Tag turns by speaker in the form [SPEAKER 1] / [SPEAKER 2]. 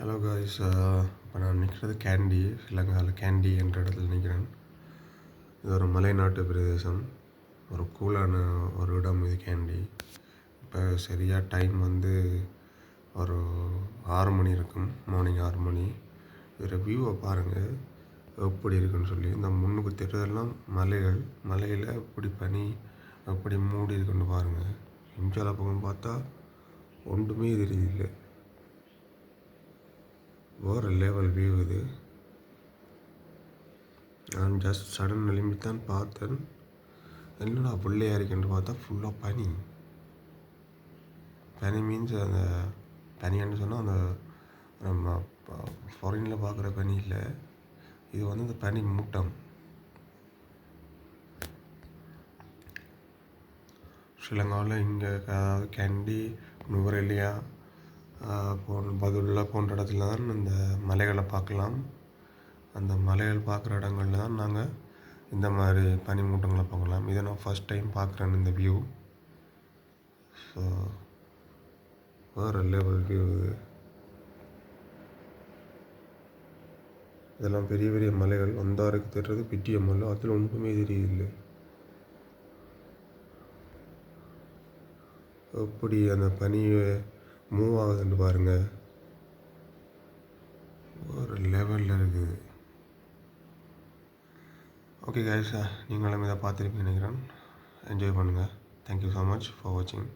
[SPEAKER 1] Hello guys இப்போ நான் நிற்கிறது கேண்டி ஸ்ரீலங்காவில் கேண்டி என்ற இடத்துல நிற்கிறேன் இது ஒரு மலைநாட்டு பிரதேசம். ஒரு கூலான ஒரு இடம் இது கேண்டி இப்போ சரியாக டைம் வந்து ஒரு ஆறு மணி இருக்கும். மார்னிங் ஆறு மணி. இதில் வியூவை பாருங்கள் எப்படி இருக்குன்னு சொல்லி. இந்த முன்னுக்கு தெரிறதெல்லாம் மலைகள் மலையில் எப்படி பனி எப்படி மூடி இருக்குன்னு பாருங்கள் இந்தியாவில் பக்கம் பார்த்தா ஒன்றுமே தெரியல வேறு லெவல் வியூ இது நான் ஜஸ்ட் சடன் எழும்பித்தான் பார்த்தேன். என்னடா பிள்ளையா இருக்குன்னு பார்த்தா ஃபுல்லாக பனி. பனி மீன்ஸ் அந்த பனின்னு சொன்னால் அந்த நம்ம ஃபாரினில் பார்க்குற பனி இல்லை. இது வந்து இந்த பனி மூட்டம். ஸ்ரீலங்காவில் இங்கே அதாவது கேண்டி நுவரெலியா போன்ற பதுல்லா போன்ற இடத்துல தான் இந்த மலைகளை பார்க்கலாம். அந்த மலைகள் பார்க்குற இடங்கள்ல தான் நாங்கள் இந்த மாதிரி பனிமூட்டங்களை பார்க்கலாம். இதை நான் ஃபஸ்ட் டைம் பார்க்குறேன் இந்த வியூ ஸோ வேறு லெவல் வியூ இது. இதெல்லாம் பெரிய பெரிய மலைகள். வந்தாருக்கு தெரிறது பிட்டிய மலை. அதில் ஒன்றுமே தெரியல எப்படி அந்த பனியை மூவ் ஆகுதுன்னு பாருங்கள் ஒரு லெவலில் இருக்குது. ஓகே கைஸ் நீங்களும் இதை பார்த்துருப்பீங்க நினைக்கிறேன். என்ஜாய் பண்ணுங்கள் தேங்க்யூ ஸோ மச் ஃபார் வாட்சிங்